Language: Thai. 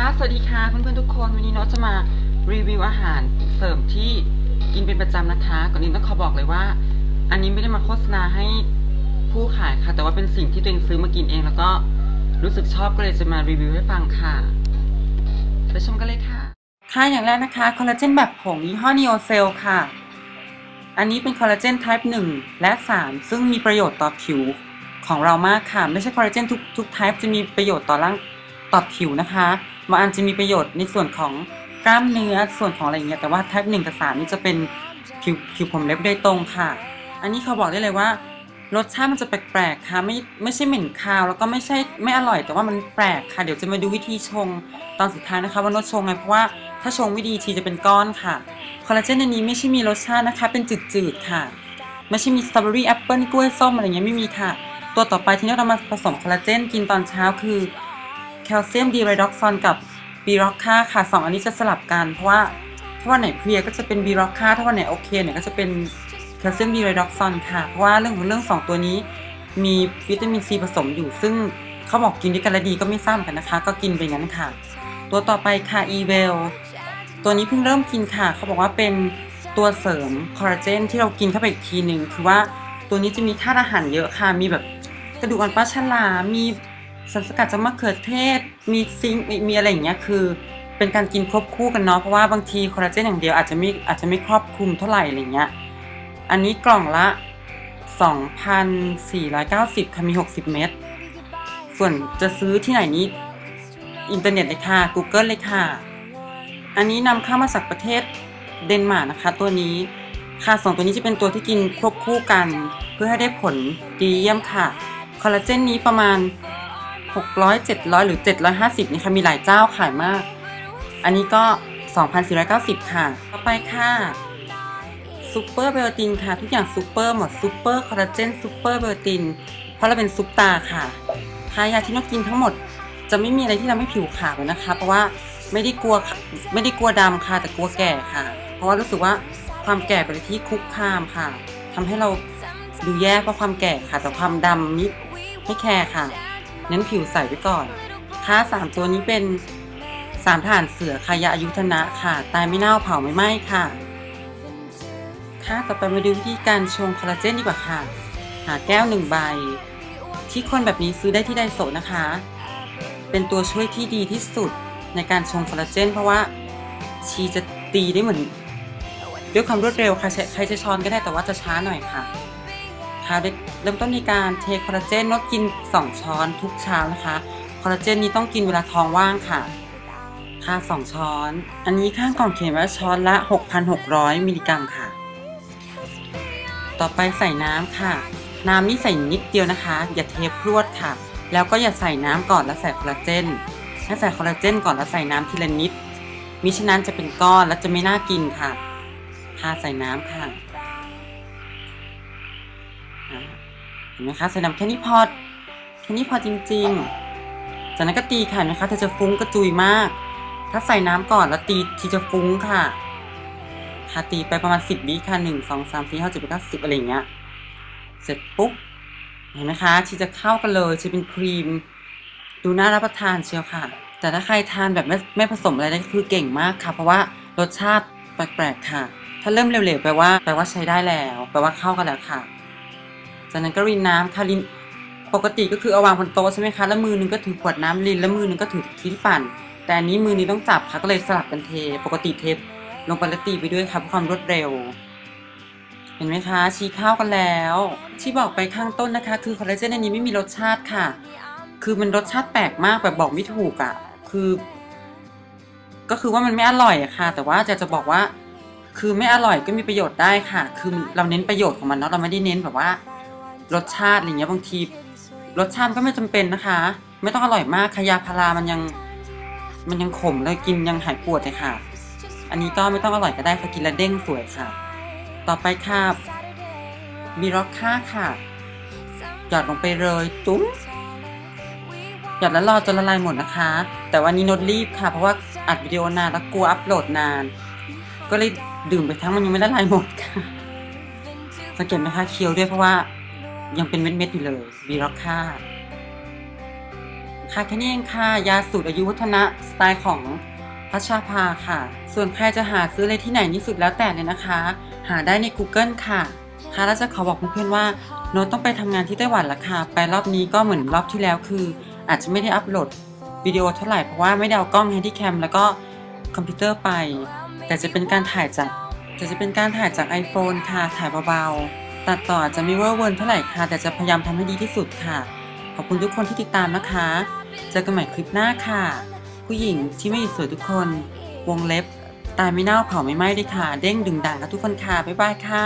ค่ะ สวัสดีค่ะเพื่อนๆทุกคน วันนี้โน้ตจะมารีวิวอาหารเสริมที่กินเป็นประจำนะคะ ก่อนอื่นต้องขอบอกเลยว่า อันนี้ไม่ได้มาโฆษณาให้ผู้ขายค่ะ แต่ว่าเป็นสิ่งที่ตัวเองซื้อมากินเอง แล้วก็รู้สึกชอบก็เลยจะมารีวิวให้ฟังค่ะไปชมกันเลยค่ะ ค่ะอย่างแรกนะคะคอลลาเจนแบบผงยี่ห้อ Neo Cell ค่ะ อันนี้เป็นคอลลาเจน type 1 และ 3 ซึ่งมีประโยชน์ต่อผิวของเรามากค่ะ ไม่ใช่คอลลาเจนทุกทุก type จะมีประโยชน์ต่อร่างต่อผิวนะคะ บางอันจะมีประโยชน์ในส่วนของกล้ามเนื้อส่วนของอะไรอย่างเงี้ยแต่ว่า type 1กับ3นี่จะเป็นผิวผิวผมเล็บโดยตรงค่ะ อันนี้เขาบอกได้เลยว่ารสชาติมันจะแปลกๆค่ะไม่ไม่ใช่เหม็นคาว แล้วก็ไม่ใช่ไม่อร่อย แต่ว่ามันแปลกค่ะ เดี๋ยวจะมาดูวิธีชงตอนสุดท้ายนะคะ ว่ารสชงไงเพราะว่าถ้าชงไม่ดีทีจะเป็นก้อนค่ะคอลลาเจนในนี้ไม่ใช่มีรสชาตินะคะ เป็นจืดๆค่ะ ไม่ใช่มีสตรอเบอรี่แอปเปิลกล้วยส้มอะไรเงี้ยไม่มีค่ะ ตัวต่อไปที่เรามาผสมคอลลาเจนกินตอนเช้าคือ แคลเซียมดีไรด็อกซอนกับบีร็อกค่าค่ะสองอันนี้จะสลับกันเพราะว่าถ้าวันไหนเพลียก็จะเป็นบีร็อกค่าถ้าวันไหนโอเคเนี่ยก็จะเป็นแคลเซียมดีไรด็อกซอนค่ะ เพราะว่าเรื่องของเรื่องสองตัวนี้ มีวิตามินซีผสมอยู่ ซึ่งเขาบอกกินด้วยกันแล้วดีก็ไม่ทราบกันนะคะ ก็กินไปงั้นค่ะ ตัวต่อไปค่ะอีเวลตัวนี้เพิ่งเริ่มกินค่ะ เขาบอกว่าเป็นตัวเสริมคอลลาเจนที่เรากินเข้าไปอีกทีหนึ่งคือว่าตัวนี้จะมีธาตุอาหารเยอะค่ะ มีแบบกระดูกอ่อนปลาฉลามมี สารสกัดจากมะเขือเทศ มีซิงค์มีอะไรอย่างเงี้ยคือ เป็นการกินควบคู่กันเนาะเพราะว่าบางทีคอลลาเจนอย่างเดียวอาจจะไม่อาจจะไม่ครอบคลุมเท่าไหร่อะไรเงี้ยอันนี้กล่องละ 2,490ค่ะมี 60 เม็ดส่วนจะซื้อที่ไหนนี้อินเทอร์เน็ตเลยค่ะ Google เลยค่ะ อันนี้นำเข้ามาจากประเทศเดนมาร์กนะคะ ตัวนี้ค่ะสองตัวนี้จะเป็นตัวที่กินควบคู่กัน เพื่อให้ได้ผลดีเยี่ยมค่ะ คอลลาเจนนี้ประมาณ 600 700 หรือ 750นี่ค่ะมีหลายเจ้าขายมาก อันนี้ก็ 2,490 ค่ะ ต่อไปค่ะซูเปอร์เบลตินค่ะ ทุกอย่างซูเปอร์หมดซูเปอร์คอลลาเจนซูเปอร์เบลตินเพราะเราเป็นซุปตาค่ะทายาที่นกกินทั้งหมด จะไม่มีอะไรที่ทำให้ผิวขาวนะคะ เพราะว่าไม่ได้กลัวไม่ได้กลัวดำค่ะแต่กลัวแก่ค่ะ เพราะว่ารู้สึกว่าความแก่เป็นที่คุกคามค่ะทำให้เราดูแย่เพราะความแก่ค่ะ แต่ความดำนี่ไม่แคร์ค่ะ นั้นผิวใสไว้ก่อนค่าสามตัวนี้เป็นสามฐานเสือคายาอายุธนะค่ะ ตายไม่เน่าเผาไม่ไหม้ค่ะ ค่ะต่อไปมาดูวิธีการชงคอลลาเจนดีกว่าค่ะ หาแก้วหนึ่งใบ ที่คนแบบนี้ซื้อได้ที่ไดโซนะคะ เป็นตัวช่วยที่ดีที่สุดในการชงคอลลาเจน เพราะว่าชีจะตีได้เหมือนด้วยความรวดเร็วค่ะใครจะช้อนก็ได้แต่ว่าจะช้าหน่อยค่ะ คะเริ่มต้นในการเทคอลลาเจนนดกิน 2 ช้อนทุกเช้านะคะ คอลลาเจนนี้ต้องกินเวลาท้องว่างค่ะ ค่ะ2ช้อน อันนี้ข้างกล่องเขียนว่าช้อนละ 6,600 มิลลิกรัมค่ะ ต่อไปใส่น้ำค่ะ น้ำนี่ใส่นิดเดียวนะคะ อย่าเทพรวดค่ะ แล้วก็อย่าใส่น้ำก่อนแล้วใส่คอลลาเจนให้ใส่คอลลาเจนก่อนแล้วใส่น้ำทีละนิดมิฉะนั้นจะเป็นก้อนและจะไม่น่ากินค่ะค่ะใส่น้ำค่ะ เห็นไหมคะใส่น้ำแค่นี้พอแค่นี้พอจริง ๆ จากนั้นก็ตีค่ะเห็นไหมคะเธอจะฟุ้งกระจุยมาก ถ้าใส่น้ำก่อนแล้วตีทีจะฟุ้งค่ะ ค่ะตีไปประมาณสิบวิค่ะหนึ่งสองสามสี่ห้าเจ็ดแปดเก้าสิบอะไรอย่างเงี้ย เสร็จปุ๊บเห็นไหมคะทีจะเข้ากันเลยจะเป็นครีม ดูน่ารับประทานเชียวค่ะ แต่ถ้าใครทานแบบไม่ไม่ผสมอะไรได้คือเก่งมากค่ะ เพราะว่ารสชาติแปลกๆค่ะ ถ้าเริ่มเร็วๆแปลว่าแปลว่าใช้ได้แล้ว แปลว่าเข้ากันแล้วค่ะ จากนั้นก็รินน้ำค่ะรินปกติก็คือเอาวางบนโต๊ะใช่ไหมคะแล้วมือนึงก็ถือขวดน้ำรินแล้วมือนึงก็ถือที่ปั่น แต่อันนี้มือนี้ต้องจับค่ะก็เลยสลับกันเท ปกติเทปลงไปแล้วตีไปด้วยค่ะเพื่อความรวดเร็ว เห็นไหมคะ ชี้ข้าวกันแล้ว ที่บอกไปข้างต้นนะคะ คือคอลลาเจนอันนี้ไม่มีรสชาติค่ะ คือมันรสชาติแปลกมากแบบบอกไม่ถูกอะ่ะ คือ ก็คือว่ามันไม่อร่อยอะค่ะ แต่ว่าจะจะบอกว่า คือไม่อร่อยก็มีประโยชน์ได้ค่ะ คือเราเน้นประโยชน์ของมันเนาะเราไม่ได้เน้นแบบว่า รสชาติอะไรเงี้ยบางที รสชาติก็ไม่จำเป็นนะคะ ไม่ต้องอร่อยมากขยาพารามันยัง มันยังขมเลยกินยังหายปวดเลยค่ะ อันนี้ก็ไม่ต้องอร่อยก็ได้ค่ะกินแล้วเด้งสวยค่ะ ต่อไปค่ะบีร็อกค่าค่ะ หยอดลงไปเลยตุ้มหยอดแล้วรอจนละลายหมดนะคะ แต่วันนี้นดรีบค่ะ เพราะว่าอัดวิดีโอนานแล้วกลัวอัปโหลดนาน ก็เลยดื่มไปทั้งมันยังไม่ละลายหมดค่ะสังเกตไหมคะเคี้ยวด้วยเพราะว่า ยังเป็นเม็ดๆอยู่เลยบีร็อกค่าค่ะแค่นี้เองค่ะ ยาสูตรอายุวัฒนะสไตล์ของพัชชาภาค่ะ ส่วนใครจะหาซื้ออะไรที่ไหนนี่สุดแล้วแต่เลยนะคะ หาได้ใน Google ค่ะ ค่ะแล้วจะขอบอกเพื่อนๆว่าโน้ตต้องไปทำงานที่ไต้หวันละค่ะ ไปรอบนี้ก็เหมือนรอบที่แล้วคือ อาจจะไม่ได้อัปโหลดวิดีโอเท่าไหร่เพราะว่าไม่ได้เอากล้อง Handycam แล้วก็คอมพิวเตอร์ไป แต่จะเป็นการถ่ายจากแต่จะเป็นการถ่ายจาก iPhone ค่ะถ่ายเบาๆ ตัดต่อจะไม่เวอร์เวิร์นเท่าไหร่ค่ะ แต่จะพยายามทำให้ดีที่สุดค่ะ ขอบคุณทุกคนที่ติดตามนะคะ เจอกันใหม่คลิปหน้าค่ะ ผู้หญิงที่ไม่หยุดสวยทุกคน วงเล็บ ตายไม่เน่าเผาไม่ไหม้ด้วยค่ะ เด้งดึงดังกับทุกคนค่ะ บ๊ายบายค่ะ